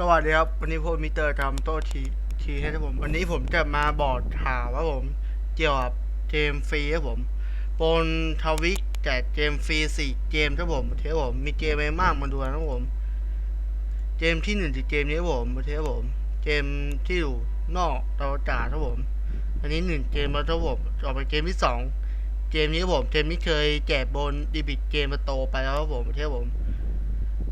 สวัสดีครับ วันนี้ผมมิเตอร์ทำโต้ทีทีให้ครับผม วันนี้ผมจะมาบอกข่าวว่าผม เกี่ยวกับเกมฟรีครับผมบนทวิตแจกเกมฟรีสี่เกมครับผมเทผมมีเกมอะไรมากมาดูนะครับผมเกมที่หนึ่งคือเกมนี้ครับผมเทผมเกมที่อยู่นอกดาวอากาครับผม อันนี้หนึ่งเกมแล้วครับผมต่อไปเกมที่สองเกมนี้ครับผมเกมนี้เคยแจกบนดีบิตเกมมาโตไปแล้วครับผมเทปผม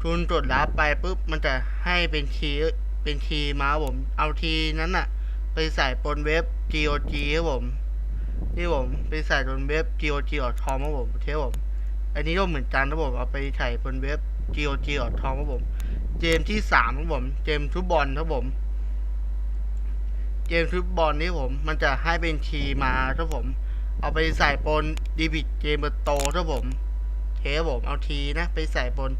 คุณตรวจรับไปปุ๊บมันจะให้เป็นคีย์เป็นคีย์มาผม เอาทีนั้นน่ะไปใส่บนเว็บ GOG ครับผมที่ผมไปใส่บนเว็บ GOG.com ครับผมเทปผม อันนี้ก็เหมือนกันครับผมเอาไปใส่บนเว็บ GOG.com ครับผม เกมที่สามครับผม เกมทุตบอลครับผมเกมทุตบอลนี่ผม มันจะให้เป็นคีย์มาครับผม เอาไปใส่บนดีบิตเกมโตครับผมเทปผมเอาทีนะ ไปใส่บน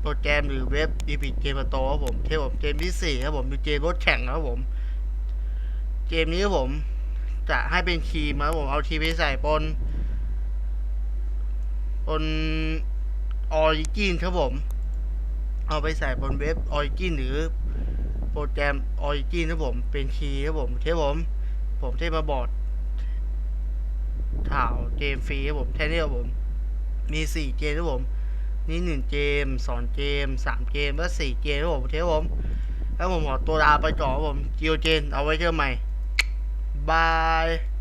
โปรแกรมหรือเว็บดีพิเกมโตครับผมเทปผมเกมที่สี่ครับผมเป็นเกมรถแข่งครับผม เกมนี้ครับผม จะให้เป็นคีย์มครับผมเอาทีไปใส่บนบนออริจินครับผม เอาไปใส่บนเว็บออริจินหรือโปรแกรมออริจินครับผม เป็นคีย์ครับผมเทปผม ผมเทปมาบอร์ดข่าวเกมฟรีครับผมแค่นี้ครับผม มีสี่เกมครับผม นี่หนึ่งเกมสองเกมสามเกมแล้วสี่เกมครับผมเทปผมแล้วผมขอตัวลาไปก่อนครับผมจิโอเจนเอาไว้เจอใหม่บาย